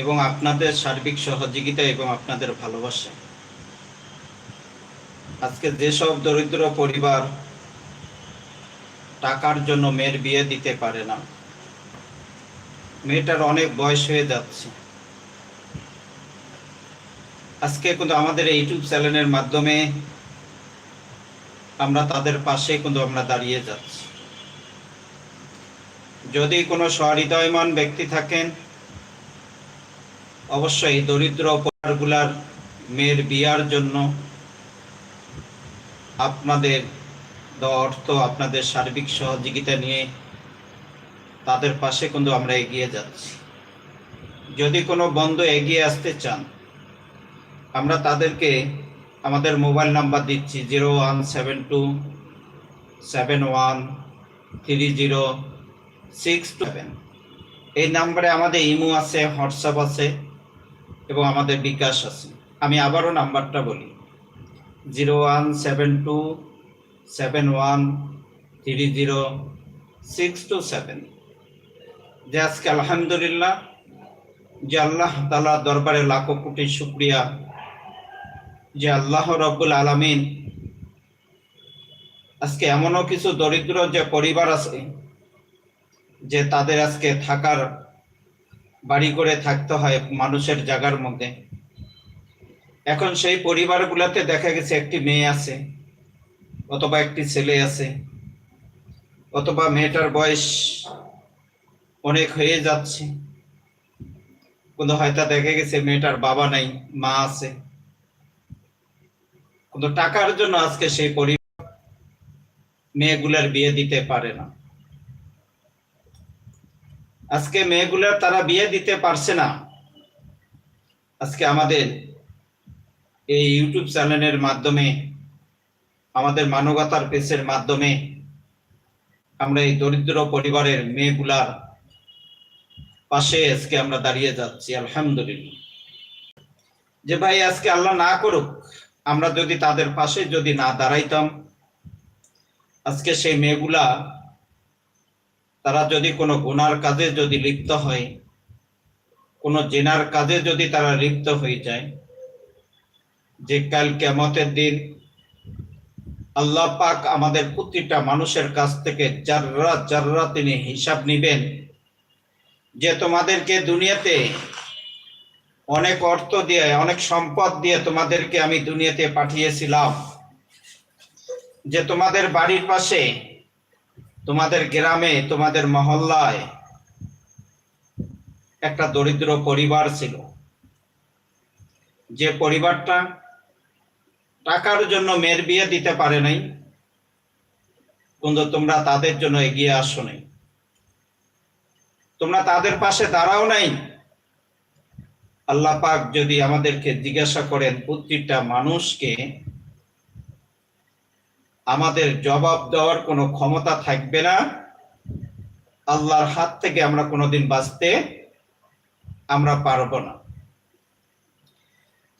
এবং আপনাদের সার্বিক সহযোগিতা এবং আপনাদের ভালোবাসা। আজকে যেসব দরিদ্র পরিবার টাকার জন্য মেয়ের বিয়ে দিতে পারে না, মেয়েটার অনেক বয়স হয়ে যাচ্ছে। আজকে কিন্তু আমাদের ইউটিউব চ্যানেলের মাধ্যমে আমরা তাদের পাশে কিন্তু আমরা দাঁড়িয়ে যাচ্ছি। যদি কোনো সহৃদয়মান ব্যক্তি থাকেন অবশ্যই দরিদ্র পরিবারগুলার মেয়ের বিয়ার জন্য আপনাদের অর্থ, আপনাদের সার্বিক সহযোগিতা নিয়ে তাদের পাশে কিন্তু আমরা এগিয়ে যাচ্ছি। যদি কোনো বন্ধু এগিয়ে আসতে চান, আমরা তাদেরকে আমাদের মোবাইল নাম্বার দিচ্ছি zero one seven two seven one three zero six seven. এই নাম্বারে আমাদের ইমো আছে, হোয়াটসঅ্যাপ আছে। এবং আমাদের বিকাশ আছে। আমি আবারও নাম্বারটা বলি। Zero one seven two seven one three zero six two seven. যে আজকে আলহামদুলিল্লাহ যে আল্লাহ তালা দরবারে লাখো কোটি শুক্রিয়া। যে আল্লাহ রব্বুল আলমিন আজকে এমনও কিছু দরিদ্র যে পরিবার আছে, যে তাদের আজকে থাকার বাড়ি করে থাকতে হয় মানুষের জায়গার মধ্যে। এখন সেই পরিবারগুলোতে দেখা গেছে একটি মেয়ে আছে, অথবা একটি ছেলে আছে, অথবা মেয়েটার বয়স অনেক হয়ে যাচ্ছে। কিন্তু হয়তো দেখা গেছে মেয়েটার বাবা নাই, মা আছে। কিন্তু টাকার জন্য আজকে সেই পরিবার মেয়েগুলার বিয়ে দিতে পারে না। আজকে মেয়েগুলো তারা বিয়ে দিতে পারছে না। আজকে আমাদের এই ইউটিউব চ্যানেলের মাধ্যমে, আমাদের মানবতার পেজের মাধ্যমে আমরা এই দরিদ্র পরিবারের মেয়েগুলার পাশে আজকে আমরা দাঁড়িয়ে যাচ্ছি, আলহামদুলিল্লাহ। যে ভাই আজকে আল্লাহ না করুক, আমরা যদি তাদের পাশে যদি না দাঁড়াইতাম, আজকে সেই মেয়েগুলা তারা যদি কোনো গুনার কাজে যদি লিপ্ত হয়, কোনো জেনার কাজে যদি তারা লিপ্ত হয়ে যায়, যে কাল কেমতের দিন আল্লাহ পাক আমাদের প্রতিটা মানুষের কাছ থেকে যাররা যাররা তিনি হিসাব নিবেন, যে তোমাদেরকে দুনিয়াতে অনেক অর্থ দিয়ে, অনেক সম্পদ দিয়ে তোমাদেরকে আমি দুনিয়াতে পাঠিয়েছিলাম, যে তোমাদের বাড়ির পাশে তোমাদের গ্রামে, তোমাদের মহল্লায় একটা দরিদ্র পরিবার ছিল। যে পরিবারটা টাকার জন্য মেয়ের বিয়ে দিতে পারে নাই। কিন্তু তোমরা তাদের জন্য এগিয়ে আসো নাই। তোমরা তাদের পাশে দাঁড়াও নাই। আল্লাহ পাক যদি আমাদেরকে জিজ্ঞাসা করেন, প্রতিটা মানুষকে আমাদের জবাব দেওয়ার কোনো ক্ষমতা থাকবে না। আল্লাহর হাত থেকে আমরা কোনোদিন বাঁচতে আমরা পারব না।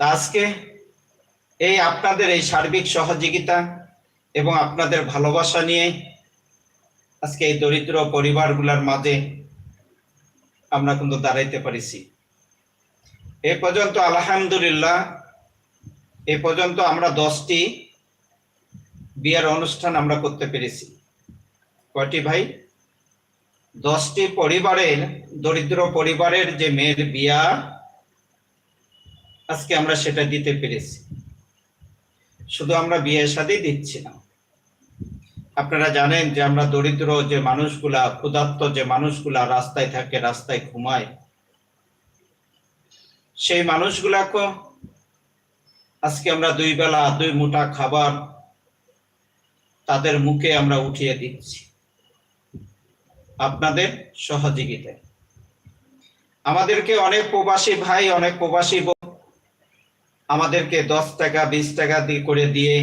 তা আজকে এই আপনাদের এই সার্বিক সহযোগিতা এবং আপনাদের ভালোবাসা নিয়ে আজকে এই দরিদ্র পরিবারগুলোর মাঝে আমরা কিন্তু দাঁড়াইতে পারিছি। এ পর্যন্ত আলহামদুলিল্লাহ, এ পর্যন্ত আমরা দশটি বিয়ের অনুষ্ঠান আমরা করতে পেরেছি। কয়টি ভাই? দশটি পরিবারের, দরিদ্র পরিবারের যে মেয়ের বিয়া, আজকে আমরা সেটা দিতে পেরেছি। শুধু আমরা বিয়ে সাথে দিচ্ছি না। আপনারা জানেন যে আমরা দরিদ্র যে মানুষগুলা, ক্ষুধার্ত যে মানুষগুলা রাস্তায় থাকে, রাস্তায় ঘুমায়, সেই মানুষগুলাকে আজকে আমরা দুই বেলা, দুই মুঠা খাবার তাদের মুখে আমরা উঠিয়ে দিচ্ছি। আপনাদের সহযোগিতায় আমাদেরকে অনেক প্রবাসী ভাই, অনেক প্রবাসী আমাদেরকে দশ টাকা, বিশ টাকা দিয়ে করে দিয়ে,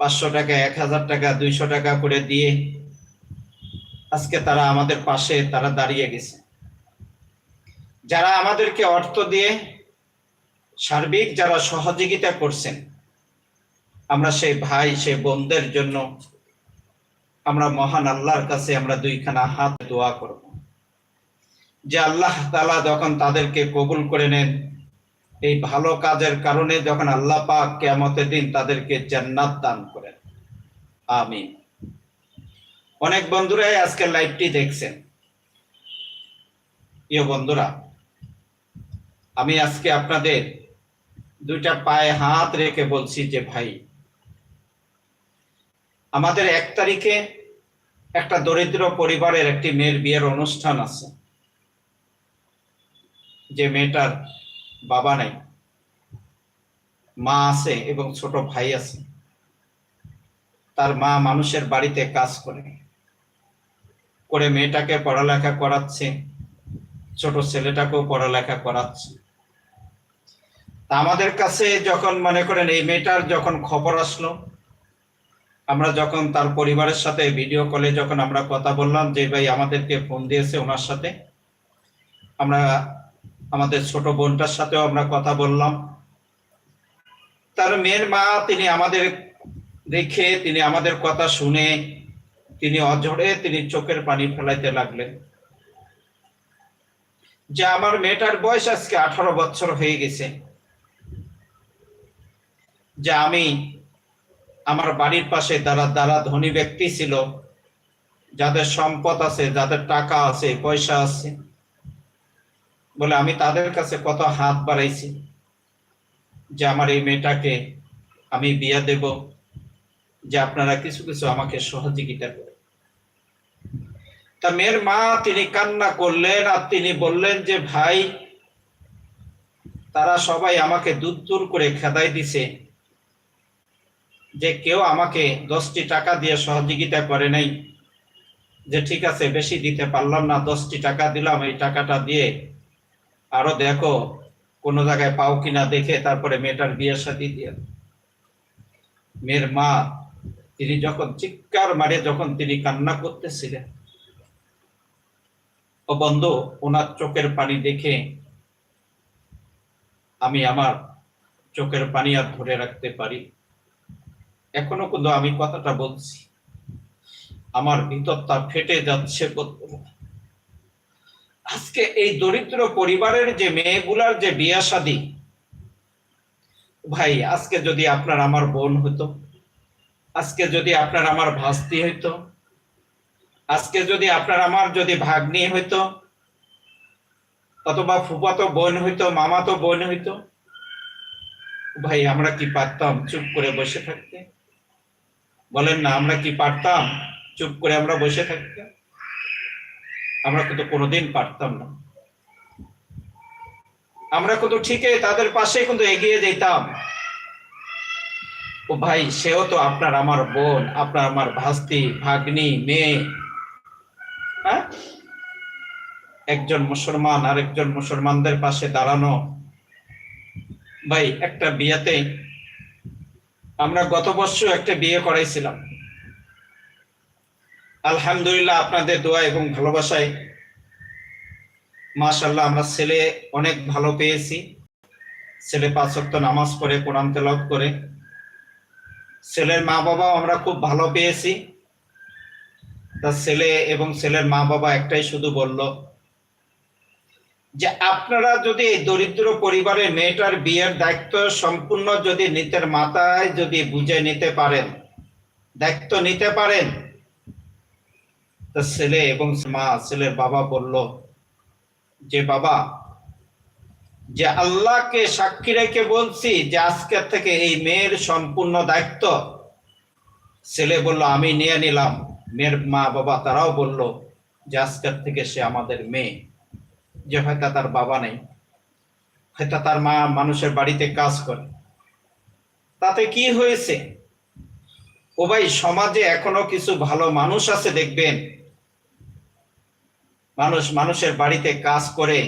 পাঁচশো টাকা, এক হাজার টাকা, দুইশো টাকা করে দিয়ে আজকে তারা আমাদের পাশে তারা দাঁড়িয়ে গেছে। যারা আমাদেরকে অর্থ দিয়ে সার্বিক যারা সহযোগিতা করছেন আমরা সেই ভাই, সেই বোনদের জন্য আমরা মহান আল্লাহর কাছে আমরা দুইখানা হাত দোয়া করব। যে আল্লাহ তালা যখন তাদেরকে কবুল করে নেন, এই ভালো কাজের কারণে যখন আল্লাহ পাক কেয়ামতের দিন তাদেরকে জান্নাত দান করেন। আমিন। অনেক বন্ধুরাই আজকে লাইভটি দেখছেন। প্রিয় বন্ধুরা, আমি আজকে আপনাদের দুইটা পায়ে হাত রেখে বলছি যে ভাই আমাদের এক তারিখে একটা দরিদ্র পরিবারের একটি মেয়ের বিয়ের অনুষ্ঠান আছে। যে মেয়েটার বাবা নাই, মা আছে এবং ছোট ভাই আছে। তার মা মানুষের বাড়িতে কাজ করে করে মেয়েটাকে পড়ালেখা করাচ্ছে, ছোট ছেলেটাকেও পড়ালেখা করাচ্ছে। আমাদের কাছে যখন মনে করেন এই মেয়েটার যখন খবর আসলো আমরা যখন তার পরিবারের সাথে ভিডিও কলে যখন আমরা কথা বললাম যে ভাই আমাদেরকে ফোন দিয়েছে ওনার সাথে, আমরা আমাদের ছোট বোনটার সাথেও আমরা কথা বললাম। তার মেয়ের মা তিনি আমাদের দেখে, তিনি আমাদের কথা শুনে, তিনি অঝরে তিনি চোখের পানি ফেলাইতে লাগলেন। যে আমার মেয়েটার বয়স আজকে আঠারো বছর হয়ে গেছে। যে আমি আমার বাড়ির পাশে যারা যারা ধনী ব্যক্তি ছিল, যাদের সম্পদ আছে, যাদের টাকা আছে, পয়সা আছে, বলে আমি তাদের কাছে কত হাত বাড়াইছি যে আমার এই মেয়েটাকে আমি বিয়ে দেব, যে আপনারা কিছু কিছু আমাকে সহযোগিতা করে তা মেয়ের মা তিনি কান্না করলেন আর তিনি বললেন যে, ভাই, তারা সবাই আমাকে দূর দূর করে খেদাই দিছে। যে কেউ আমাকে দশটি টাকা দিয়ে সহযোগিতা করে নাই, যে ঠিক আছে, বেশি দিতে পারলাম না, দশটি টাকা দিলাম, এই টাকাটা দিয়ে আরও দেখো কোনো জায়গায় পাও কিনা দেখে তারপরে মেয়েটার বিয়ের সাথে দিয়ে মেয়ের মা, তিনি যখন চিৎকার মারে, যখন তিনি কান্না করতেছিলেন, ও বন্ধু, ওনার চোখের পানি দেখে আমি আমার চোখের পানি আর ধরে রাখতে পারি এখনও কিন্তু আমি কথাটা বলছি। আমার ভিতরটা ফেটে যাচ্ছে আজকে এই দরিদ্র পরিবারের যে মেয়েগুলার যে বিয়া শাদী, ভাই, আজকে যদি আপনার আমার বোন হতো, আজকে যদি আপনার আমার ভাস্তি হইতো, আজকে যদি আপনার আমার যদি ভাগ্নি হইতো, অথবা ফুফাতো বোন হইতো, মামাতো বোন হইতো, ভাই, আমরা কি পারতাম চুপ করে বসে থাকতে? বলেন না, আমরা কি পারতাম? চুপ করে আমরা বসে থাকতাম? আমরা কিন্তু কোনোদিন পারতাম না। আমরা কিন্তু ঠিকই তাদের পাশে কিন্তু এগিয়ে যেতাম। ও ভাই, সেও তো আপনার আমার বোন, আপনার আমার ভাস্তি, ভাগ্নি, মেয়ে। হ্যাঁ? একজন মুসলমান আর একজন মুসলমানদের পাশে দাঁড়ানো। ভাই, একটা বিয়েতে আমরা গত বছর একটা বিয়ে করাইছিলাম। আলহামদুলিল্লাহ আপনাদের দোয়া এবং ভালোবাসায় মাশাল্লাহ আমরা ছেলে অনেক ভালো পেয়েছি। ছেলে পাঁচ ওয়াক্ত নামাজ পড়ে, কোরআন তেলাওয়াত করে। ছেলের মা বাবাও আমরা খুব ভালো পেয়েছি। তার ছেলে এবং ছেলের মা বাবা একটাই শুধু বলল যে আপনারা যদি এই দরিদ্র পরিবারের মেয়েটার বিয়ের দায়িত্ব সম্পূর্ণ যদি নিতের মাথায় যদি বুঝে নিতে পারেন, দায়িত্ব নিতে পারেন ছেলে এবং মা, ছেলের বাবা বলল, যে বাবা, যে আল্লাহকে সাক্ষী রেখে বলছি যে আজকের থেকে এই মেয়ের সম্পূর্ণ দায়িত্ব, ছেলে বলল, আমি নিয়ে নিলাম। মেয়ের মা বাবা তারাও বলল যে আজকের থেকে সে আমাদের মেয়ে। যে হয়তো তার বাবা নেই, হয়তো তার মা মানুষের বাড়িতে কাজ করে। তাতে কি হয়েছে? ও ভাই, সমাজে এখনও কিছু ভালো মানুষ আছে দেখবেন। মানুষ মানুষের বাড়িতে কাজ করে,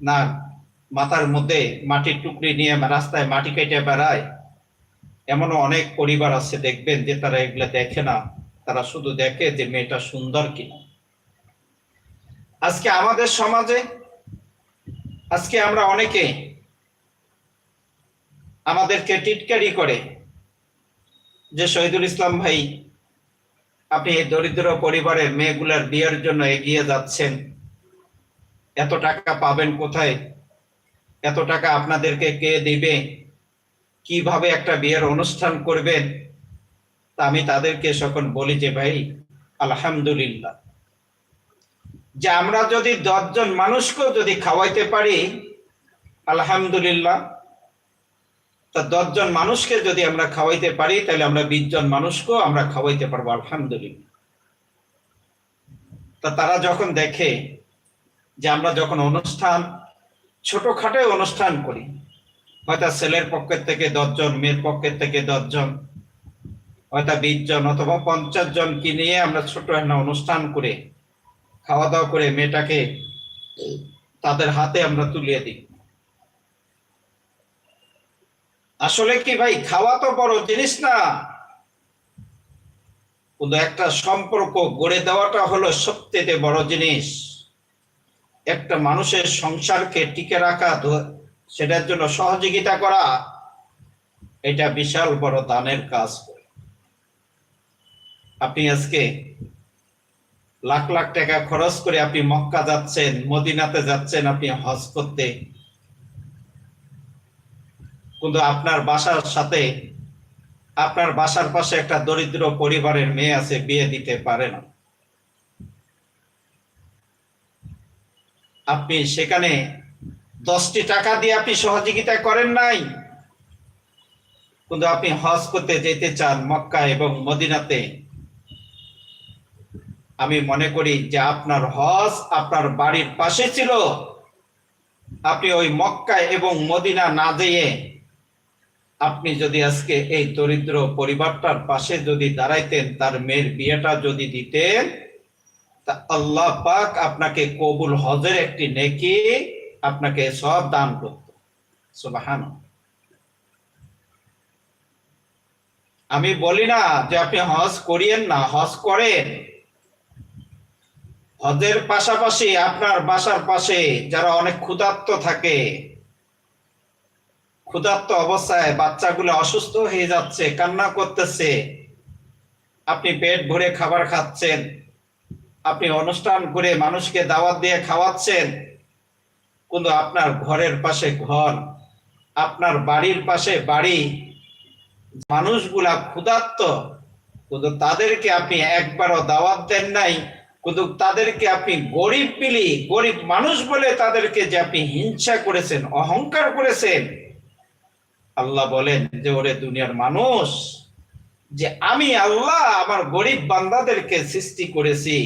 না, মাথার মধ্যে মাটির টুকরি নিয়ে রাস্তায় মাটি কেটে বেড়ায়। এমনও অনেক পরিবার আছে দেখবেন যে তারা এগুলো দেখে না। তারা শুধু দেখে যে মেয়েটা সুন্দর কিনা। আজকে আমাদের সমাজে, আজকে আমরা অনেকে আমাদেরকে টিটকারি করে যে শহীদুল ইসলাম ভাই আপনি এই দরিদ্র পরিবারের মেয়েগুলার বিয়ের জন্য এগিয়ে যাচ্ছেন। এত টাকা পাবেন কোথায়? এত টাকা আপনাদেরকে কে দিবে? কীভাবে একটা বিয়ের অনুষ্ঠান করবেন? তা আমি তাদেরকে সকল বলি যে, ভাই, আলহামদুলিল্লাহ। যে আমরা যদি দশজন মানুষকেও যদি খাওয়াইতে পারি, আলহামদুলিল্লাহ, তা দশজন মানুষকে যদি আমরা খাওয়াইতে পারি, তাহলে আমরা বিশ জন মানুষকেও আমরা খাওয়াইতে পারব, আলহামদুলিল্লাহ। তা তারা যখন দেখে যে আমরা যখন অনুষ্ঠান, ছোটখাটো অনুষ্ঠান করি, হয়তো ছেলের পক্ষের থেকে দশজন, মেয়ের পক্ষের থেকে দশজন, হয়তো বিশ জন অথবা পঞ্চাশ জন নিয়ে আমরা ছোট একটা অনুষ্ঠান করে খাওয়া দাওয়া করে মেয়েটাকে তাদের হাতে আমরা তুলিয়ে দিই। আসলে কি ভাই, খাওয়া তো বড় জিনিস না। কিন্তু একটা সম্পর্ক গড়ে দেওয়াটা হলো সবচেয়ে বড় জিনিস। একটা মানুষের সংসারকে টিকে রাখা সেটার জন্য সহযোগিতা করা, এটা বিশাল বড় দানের কাজ। আপনি আজকে লাখ লাখ টাকা খরচ করে আপনি মক্কা যাচ্ছেন, মদিনাতে যাচ্ছেন, আপনি হজ করতে। কিন্তু আপনার বাসার সাথে, আপনার বাসার পাশে একটা দরিদ্র পরিবারের মেয়ে আছে, বিয়ে দিতে পারে না। আপনি সেখানে দশটি টাকা দিয়ে আপনি সহযোগিতা করেন নাই। কিন্তু আপনি হজ করতে যেতে চান মক্কা এবং মদিনাতে। আমি মনে করি যে আপনার হজ আপনার বাড়ির পাশে ছিল। আপনি ওই মক্কা এবং মদিনা না যেয়ে আপনি যদি আজকে এই দরিদ্র পরিবারটার পাশে যদি দাঁড়াইতেন, তার মেয়ের বিয়েটা যদি দিতেন, তা আল্লাহ পাক আপনাকে কবুল হজের একটি নেকি আপনাকে সব দান করত। সুবাহান আমি বলি না যে আপনি হজ করিয়েন না, হজ করেন। হজের পাশাপাশি আপনার বাসার পাশে যারা অনেক ক্ষুধার্ত থাকে, ক্ষুধার্ত অবস্থায় বাচ্চাগুলো অসুস্থ হয়ে যাচ্ছে, কান্না করতেছে, আপনি পেট ভরে খাবার খাচ্ছেন, আপনি অনুষ্ঠান করে মানুষকে দাওয়াত দিয়ে খাওয়াচ্ছেন, কিন্তু আপনার ঘরের পাশে ঘর, আপনার বাড়ির পাশে বাড়ি, মানুষগুলা ক্ষুধার্ত, কিন্তু তাদেরকে আপনি একবারও দাওয়াত দেন নাই কিন্তু তাদেরকে আপনি গরিব পিলি, গরিব মানুষ বলে তাদেরকে যে আপনি হিংসা করেছেন, অহংকার করেছেন, আল্লাহ বলেন যে, ওরে দুনিয়ার মানুষ, যে আমি আল্লাহ আমার গরিব বান্দাদেরকে সৃষ্টি করেছি,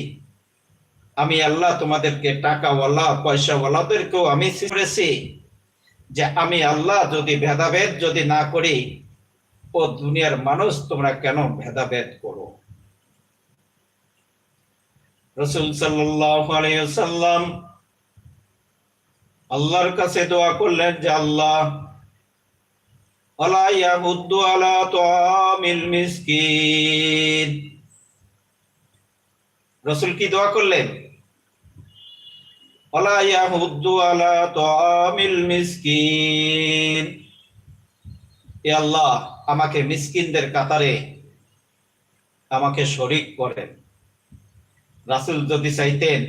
আমি আল্লাহ তোমাদেরকে টাকাওয়ালা, পয়সাওয়ালাদেরকেও আমি করেছি, যে আমি আল্লাহ যদি ভেদাভেদ যদি না করি, ও দুনিয়ার মানুষ তোমরা কেন ভেদাভেদ করো? রসুল সাল্লাম আল্লাহর কাছে দোয়া করলেন যে, আল্লাহ রসুল কি দোয়া করলেন? আল্লাহ, আমাকে মিসকিনদের কাতারে আমাকে শরিক করেন। রাসুল যদি চাইতেন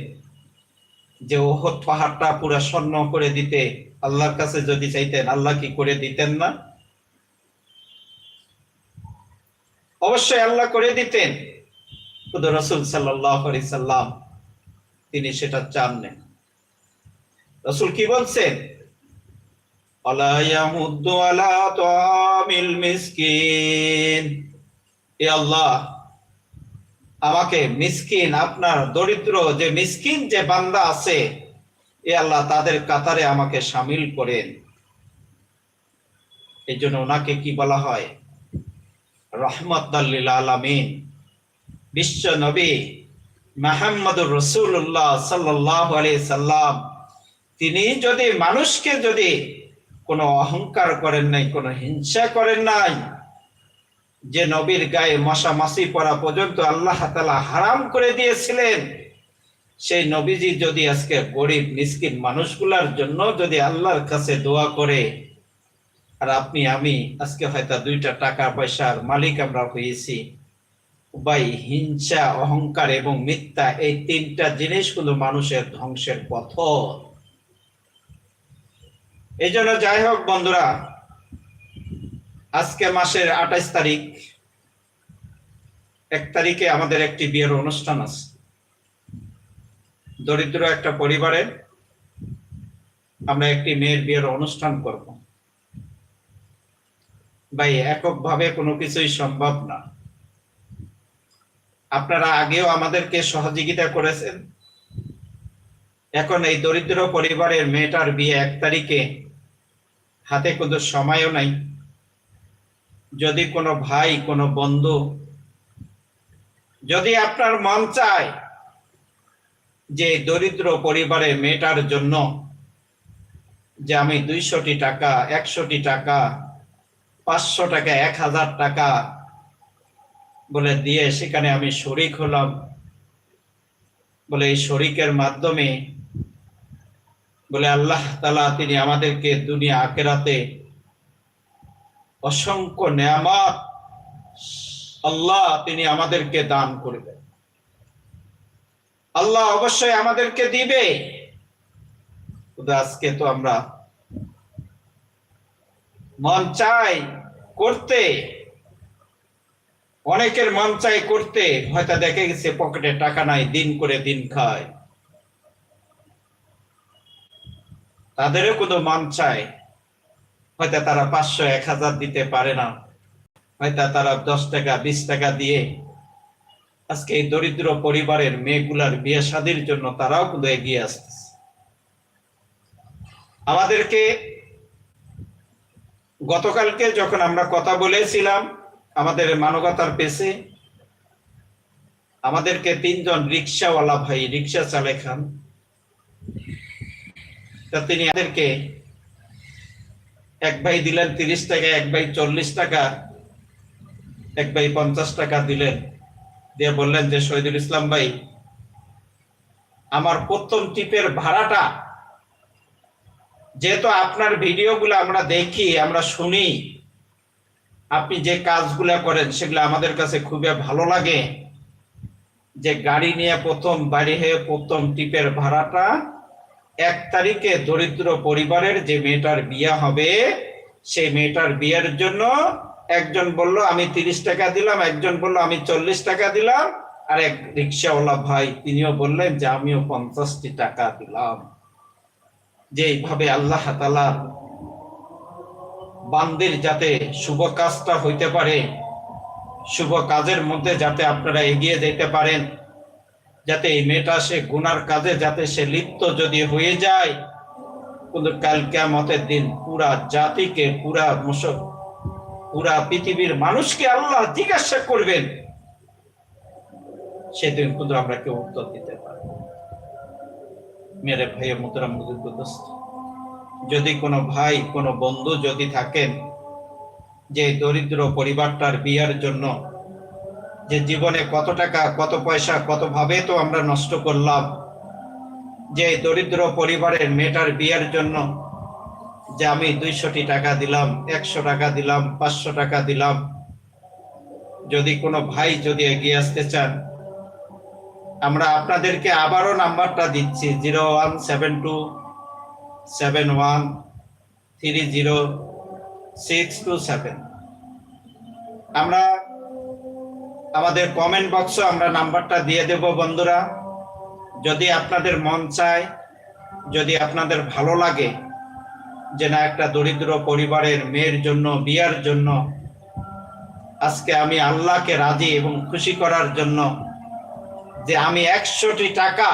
যে ওহদ পাহাড়টা পুরা স্বর্ণ করে দিতে, আল্লাহর কাছে যদি চাইতেন, আল্লাহ কি করে দিতেন না? অবশ্যই আল্লাহ করে দিতেন। কিন্তু রসুল সাল্লাম তিনি সেটা চান নেন রসুল কি বলছেন? আল্লাহ আমাকে মিসকিন, আপনার দরিদ্র যে মিসকিন যে বান্দা আছে, এ আল্লাহ তাদের কাতারে আমাকে সামিল করেন। এই জন্য ওনাকে কি বলা হয়? রহমত আলামিন। বিশ্ব নবী মাহমুদুর রসুল্লাহ সাল্লাহ সাল্লাম, তিনি যদি মানুষকে যদি কোনো অহংকার করেন নাই, কোনো হিংসা করেন নাই যে নবীর গায়ে মশা মাসি পড়া পর্যন্ত আল্লাহ তালা হারাম করে দিয়েছিলেন। সেই নবীজি যদি আজকে গরিব, মিসকিন মানুষগুলার জন্য যদি আল্লাহর কাছে দোয়া করে, আর আপনি, আমি আজকে হয়তো দুইটা টাকা পয়সার মালিক আমরা হয়েছি। ভাই হিংসা, অহংকার এবং মিথ্যা এই তিনটা জিনিসগুলো মানুষের ধ্বংসের পথ। এই জন্য যাই হোক বন্ধুরা আজকে মাসের আঠাইশ তারিখ। এক তারিখে আমাদের একটি বিয়ের অনুষ্ঠান আছে। দরিদ্র একটা পরিবারে আমরা একটি মেয়ের বিয়ের অনুষ্ঠান করব। ভাই, এককভাবে কোনো কিছুই সম্ভব না। আপনারা আগেও আমাদেরকে সহযোগিতা করেছেন। এখন এই দরিদ্র পরিবারের মেয়েটার বিয়ে এক তারিখে। হাতে কোনো সময়ও নাই। যদি কোনো ভাই, কোনো বন্ধু যদি আপনার মন চায় যে দরিদ্র পরিবারে মেয়েটার জন্য যে আমি দুইশোটি টাকা, একশোটি টাকা, পাঁচশো টাকা, এক হাজার টাকা বলে দিয়ে সেখানে আমি শরিক হলাম, বলে এই শরিকের মাধ্যমে বলে আল্লাহ তালা তিনি আমাদেরকে দুনিয়া আকেরাতে অসংখ্য নেয়ামত আল্লাহ তিনি আমাদেরকে দান করবেন। আল্লাহ অবশ্যই আমাদেরকে দিবে। আজকে তো আমরা মন চাই করতে। অনেকের মন চাই করতে, হয়তো দেখে গেছে পকেটে টাকা নাই, দিন করে দিন খায়। তাদেরও কোনো মন চায় হয়তো তারা পাঁচশো, এক হাজার দিতে পারে না। হয়তো তারা দশ টাকা, বিশ টাকা দিয়ে আজকে এই দরিদ্র পরিবারের মেয়েগুলার বিয়ে শাদির জন্য তারাও কিন্তু এগিয়ে আসতেছে। আমাদেরকে গতকালকে যখন আমরা কথা বলেছিলাম আমাদের মানবতার পেছে, আমাদেরকে তিনজন রিক্সাওয়ালা ভাই, রিক্সা চালে খান, তা তিনি আমাদেরকে এক ভাই দিলেন তিরিশ টাকা, এক ভাই চল্লিশ টাকা, এক ভাই পঞ্চাশ টাকা দিলেন। দিয়ে বললেন যে, শহীদুল ইসলাম ভাই, আমার প্রথম টিপের ভাড়াটা, যেহেতু আপনার ভিডিওগুলো আমরা দেখি, আমরা শুনি, আপনি যে কাজগুলো করেন, সেগুলো আমাদের কাছে খুবই ভালো লাগে। যে গাড়ি নিয়ে প্রথম, বাড়ি হয়ে প্রথম টিপের ভাড়াটা এক তারিখে দরিদ্র পরিবারের যে মেয়েটার বিয়ে হবে, সেই মেয়েটার বিয়ের জন্য একজন বলল, আমি তিরিশ টাকা দিলাম। একজন বলল, আমি চল্লিশ টাকা দিলাম। আর এক রিক্সাওয়ালা ভাই, তিনিও বললেন যে, আমিও পঞ্চাশটি টাকা দিলাম। যে এইভাবে আল্লাহ তালা বান্দির যাতে শুভ কাজটা হইতে পারে, শুভ কাজের মধ্যে যাতে আপনারা এগিয়ে যেতে পারেন। যাতে এই মেয়েটা সে গুনার কাজে, যাতে সে লিপ্ত যদি হয়ে যায়, কিন্তু কাল কেমতের দিন পুরা জাতিকে, পুরা পুরা পৃথিবীর মানুষকে আল্লাহ জিজ্ঞাসা করবেন, সেদিন কিন্তু আমরা কেউ উত্তর দিতে পারি মেরে ভাই মুতরাম দোস্ত, যদি কোনো ভাই, কোনো বন্ধু যদি থাকেন, যে দরিদ্র পরিবারটার বিয়ার জন্য যে জীবনে কত টাকা, কত পয়সা, কত ভাবে তো আমরা নষ্ট করলাম। যে দরিদ্র পরিবারের মেয়েটার বিয়ের জন্য যে আমি দুইশোটি টাকা দিলাম, একশো টাকা দিলাম, পাঁচশো টাকা দিলাম, যদি কোনো ভাই যদি এগিয়ে আসতে চান, আমরা আপনাদেরকে আবারও নাম্বারটা দিচ্ছি, zero one seven two seven one three zero six two seven. আমরা আমাদের কমেন্ট বক্সে আমরা নাম্বারটা দিয়ে দেব বন্ধুরা। যদি আপনাদের মন চায়, যদি আপনাদের ভালো লাগে যে না একটা দরিদ্র পরিবারের মেয়ের জন্য, বিয়ার জন্য, আজকে আমি আল্লাহকে রাজি এবং খুশি করার জন্য যে আমি একশোটি টাকা,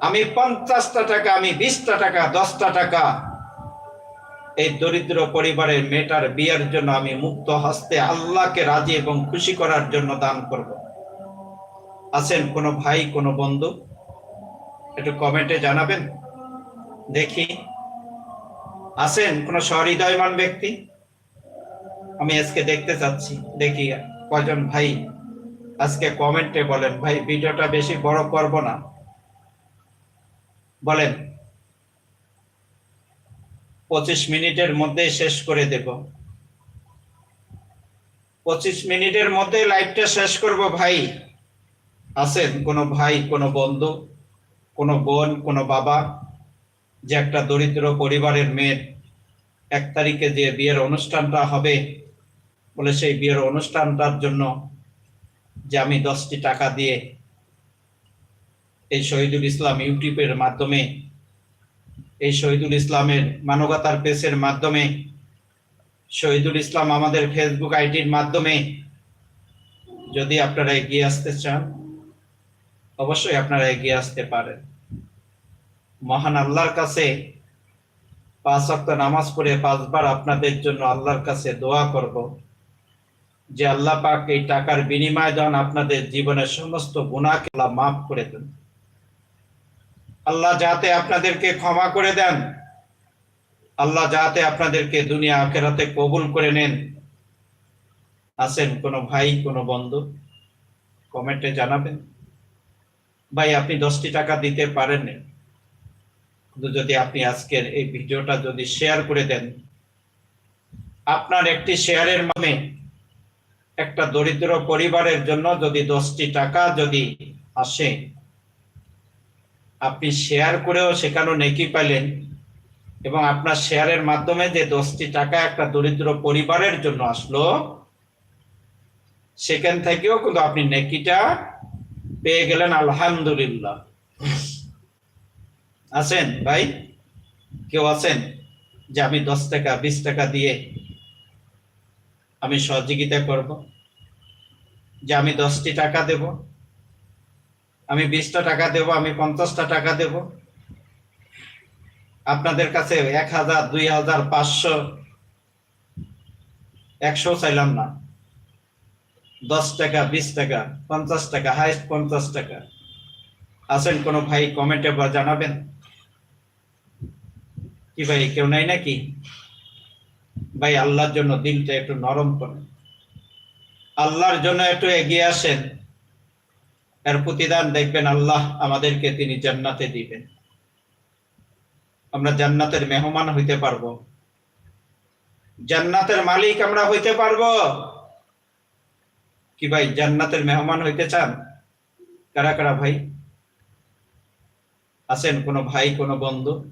আমি পঞ্চাশটা টাকা, আমি বিশটা টাকা, দশটা টাকা এই দরিদ্র পরিবারের মেয়েটার বিয়ের জন্য আমি মুক্ত হস্তে আল্লাহকে রাজি এবং খুশি করার জন্য দান করব। আছেন কোনো ভাই, কোনো বন্ধু? একটু কমেন্টে জানাবেন। দেখি। আছেন কোনো সহৃদয়মান ব্যক্তি? আমি আজকে দেখতে চাচ্ছি। দেখি কয়জন ভাই। আজকে কমেন্টে বলেন, ভাই, ভিডিওটা বেশি বড় করব না। বলেন পঁচিশ মিনিটের মধ্যে শেষ করে দেব। পঁচিশ মিনিটের মধ্যে লাইভটা শেষ করব ভাই। আছেন কোনো ভাই, কোনো বন্ধু, কোনো বোন, কোনো বাবা, যে একটা দরিদ্র পরিবারের মেয়ের এক তারিখে যে বিয়ের অনুষ্ঠানটা হবে, বলে সেই বিয়ের অনুষ্ঠানটার জন্য যে আমি দশটি টাকা দিয়ে এই শহীদুল ইসলাম ইউটিউবের মাধ্যমে এই শহীদুল ইসলামের মানবতার পেসের মাধ্যমে, শহীদুল ইসলাম আমাদের ফেসবুক আইডির মাধ্যমে যদি আপনারা এগিয়ে আসতে চান, অবশ্যই আপনারা এগিয়ে আসতে পারেন। মহান আল্লাহর কাছে পাঁচ ওয়াক্ত নামাজ পড়ে পাঁচবার আপনাদের জন্য আল্লাহর কাছে দোয়া করব, যে আল্লাহ পাক এই টাকার বিনিময় দেন আপনাদের জীবনের সমস্ত গুণাকে মাফ করে দেন। আল্লাহ যাতে আপনাদেরকে ক্ষমা করে দেন, আল্লাহ যাতে আপনাদেরকে দুনিয়া আখেরাতে কবুল করে নেন। আছেন কোনো ভাই, কোনো বন্ধু? কমেন্টে জানাবেন। ভাই, আপনি দশটি টাকা দিতে পারেননি। কিন্তু যদি আপনি আজকের এই ভিডিওটা যদি শেয়ার করে দেন, আপনার একটি শেয়ারের মাধ্যমে একটা দরিদ্র পরিবারের জন্য যদি দশটি টাকা যদি আসে আপনি শেয়ার করেও সেখানেও নেকি পাইলেন এবং আপনার শেয়ারের মাধ্যমে যে দশটি টাকা একটা দরিদ্র পরিবারের জন্য আসলো, সেখান থেকেও কিন্তু আপনি নেকিটা পেয়ে গেলেন, আলহামদুলিল্লাহ। আছেন ভাই? কেউ আছেন? যে আমি দশ টাকা, বিশ টাকা দিয়ে আমি সহযোগিতা করব? যে আমি দশটি টাকা দেব? আমি বিশটা টাকা দেব, আমি পঞ্চাশটা টাকা দেব। আপনাদের কাছে এক হাজার, দুই হাজার, পাঁচশো, একশো চাইলাম না। দশ টাকা, বিশ টাকা, পঞ্চাশ টাকা, হাইস্ট পঞ্চাশ টাকা। আছেন কোনো ভাই কমেন্টে বা জানাবেন? কি ভাই, কেউ নাই নাকি? ভাই, আল্লাহর জন্য দিলটা একটু নরম করেন। আল্লাহর জন্য একটু এগিয়ে আসেন। এর প্রতিদান দেখবেন আল্লাহ আমাদেরকে তিনি জান্নাতে দিবেন। আমরা জান্নাতের মেহমান হইতে পারব। জান্নাতের মালিক আমরা হইতে পারব। কি ভাই, জান্নাতের মেহমান হইতে চান? কারা কারা ভাই? আছেন কোনো ভাই, কোনো বন্ধু?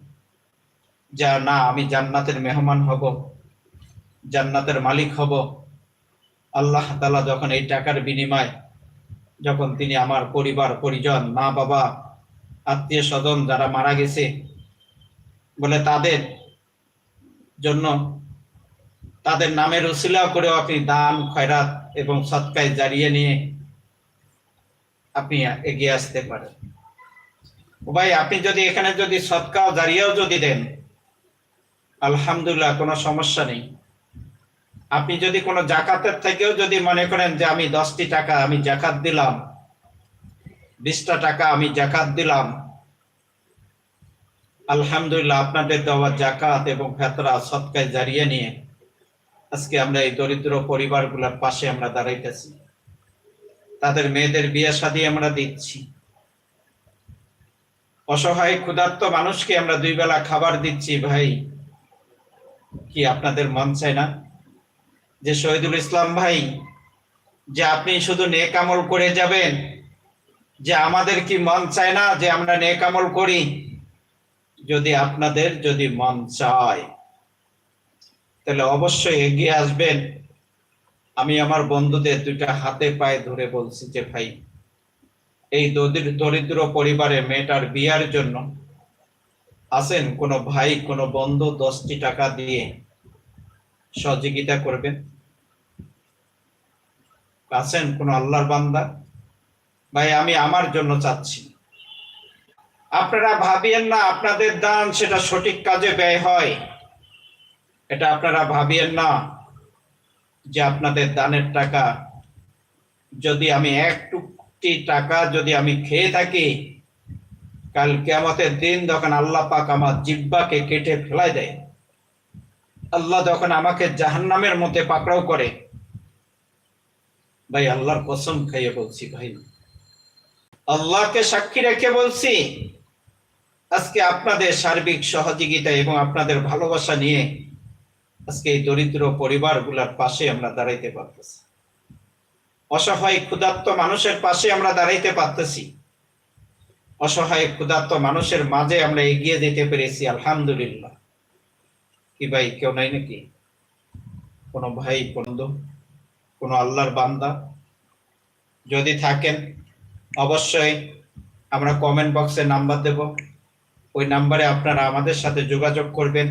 যা, না, আমি জান্নাতের মেহমান হব, জান্নাতের মালিক হব। আল্লাহ তালা যখন এই টাকার বিনিময় যখন তিনি আমার পরিবার, পরিজন মা বাবা আত্মীয় স্বজন যারা মারা গেছে বলে তাদের জন্য তাদের নামের উসিলা করেও আপনি দান, খয়রাত এবং সৎকায় জারিয়ে নিয়ে আপনি এগিয়ে আসতে পারেন। ভাই, আপনি যদি এখানে যদি সৎকাও জারিয়াও যদি দেন, আলহামদুলিল্লাহ, কোনো সমস্যা নেই। আপনি যদি কোনো জাকাতের থেকেও যদি মনে করেন যে আমি দশটি টাকা আমি জাকাত দিলাম, বিশটা টাকা আমি জাকাত দিলাম, আলহামদুলিল্লাহ আপনাদের দেওয়া জাকাত এবং ফেতরা সৎকায় জারিয়ে নিয়ে আজকে আমরা এই দরিদ্র পরিবারগুলোর পাশে আমরা দাঁড়াইতেছি। তাদের মেয়েদের বিয়ে শাদী আমরা দিচ্ছি। অসহায়, ক্ষুধার্ত মানুষকে আমরা দুই বেলা খাবার দিচ্ছি, ভাই। কি আপনাদের মন চায় না? যে শহীদুল ইসলাম ভাই, যে আপনি শুধু নেক আমল করে যাবেন, যে আমাদের কি মন চায় না যে আমরা নেক আমল করি? যদি আপনাদের যদি মন চায়, তাহলে অবশ্যই এগিয়ে আসবেন। আমি আমার বন্ধুদের দুইটা হাতে পায়ে ধরে বলছি যে, ভাই, এই দরিদ্র পরিবারে মেয়েটার বিয়ার জন্য আসেন কোনো ভাই, কোনো বন্ধু দশটি টাকা দিয়ে। সহযোগিতা করবেন। আছেন কোন আল্লাহর বান্দা? ভাই, আমি আমার জন্য চাচ্ছি। আপনারা ভাবিয়েন না আপনাদের দান সেটা সঠিক কাজে ব্যয় হয়। এটা আপনারা ভাবিয়েন না যে আপনাদের দানের টাকা যদি আমি একটুটি টাকা যদি আমি খেয়ে থাকি, কাল কেমতের দিন যখন আল্লাহ পাক আমার জিব্বাকে কেটে ফেলাই দেয় আল্লাহ যখন আমাকে জাহান্নামের মধ্যে পাকড়াও করে, ভাই আল্লাহর কসম খাইয়ে বলছি, ভাই। আল্লাহকে সাক্ষী রেখে বলছি, আজকে আপনাদের সার্বিক সহযোগিতা এবং আপনাদের ভালোবাসা নিয়ে আজকে এই দরিদ্র পরিবারগুলোর পাশে আমরা দাঁড়াইতে পারতেছি। অসহায় ক্ষুধার্ত মানুষের পাশে আমরা দাঁড়াইতে পারতেছি। অসহায় ক্ষুধার্ত মানুষের মাঝে আমরা এগিয়ে যেতে পেরেছি, আলহামদুলিল্লাহ। কি ভাই, কেউ নাই নাকি? কোনো ভাই, বন্ধু, কোনো আল্লাহর বান্দা? যদি থাকেন, অবশ্যই আমরা কমেন্ট বক্সে নাম্বার দেব। ওই নাম্বারে আপনারা আমাদের সাথে যোগাযোগ করবেন।